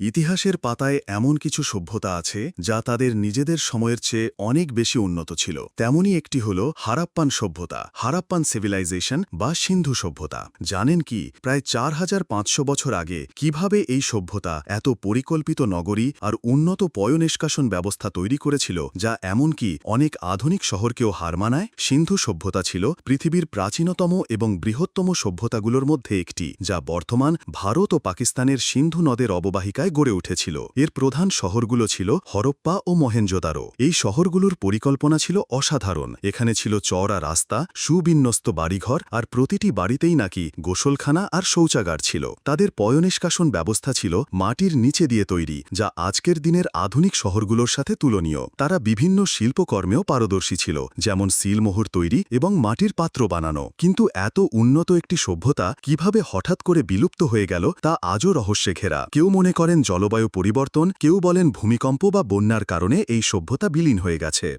ইতিহাসের পাতায় এমন কিছু সভ্যতা আছে, যা তাদের নিজেদের সময়ের চেয়ে অনেক বেশি উন্নত ছিল। তেমনই একটি হল হারাপ্পান সভ্যতা, হারাপ্পান সিভিলাইজেশন বা সিন্ধু সভ্যতা। জানেন কি, প্রায় চার হাজার পাঁচশো বছর আগে কীভাবে এই সভ্যতা এত পরিকল্পিত নগরী আর উন্নত পয়নিষ্কাশন ব্যবস্থা তৈরি করেছিল, যা এমনকি অনেক আধুনিক শহরকেও হার মানায়, সিন্ধু সভ্যতা ছিল পৃথিবীর প্রাচীনতম এবং বৃহত্তম সভ্যতাগুলোর মধ্যে একটি, যা বর্তমান ভারত ও পাকিস্তানের সিন্ধু নদের অববাহিকায় গড়ে উঠেছিল। এর প্রধান শহরগুলো ছিল হরপ্পা ও মহেঞ্জোদারো। এই শহরগুলোর পরিকল্পনা ছিল অসাধারণ। এখানে ছিল চওড়া রাস্তা, সুবিন্যস্ত বাড়িঘর আর প্রতিটি বাড়িতেই নাকি গোসলখানা আর শৌচাগার ছিল। তাদের পয়নিষ্কাশন ব্যবস্থা ছিল মাটির নিচে দিয়ে তৈরি, যা আজকের দিনের আধুনিক শহরগুলোর সাথে তুলনীয়। তারা বিভিন্ন শিল্পকর্মেও পারদর্শী ছিল, যেমন সিলমোহর তৈরি এবং মাটির পাত্র বানানো। কিন্তু এত উন্নত একটি সভ্যতা কীভাবে হঠাৎ করে বিলুপ্ত হয়ে গেল তা আজও রহস্যে ঘেরা। কেউ মনে করেন জলবায়ু পরিবর্তন কেউ বলেন ভূমিকম্প বা বন্যার কারণে এই সভ্যতা বিলীন হয়ে গেছে।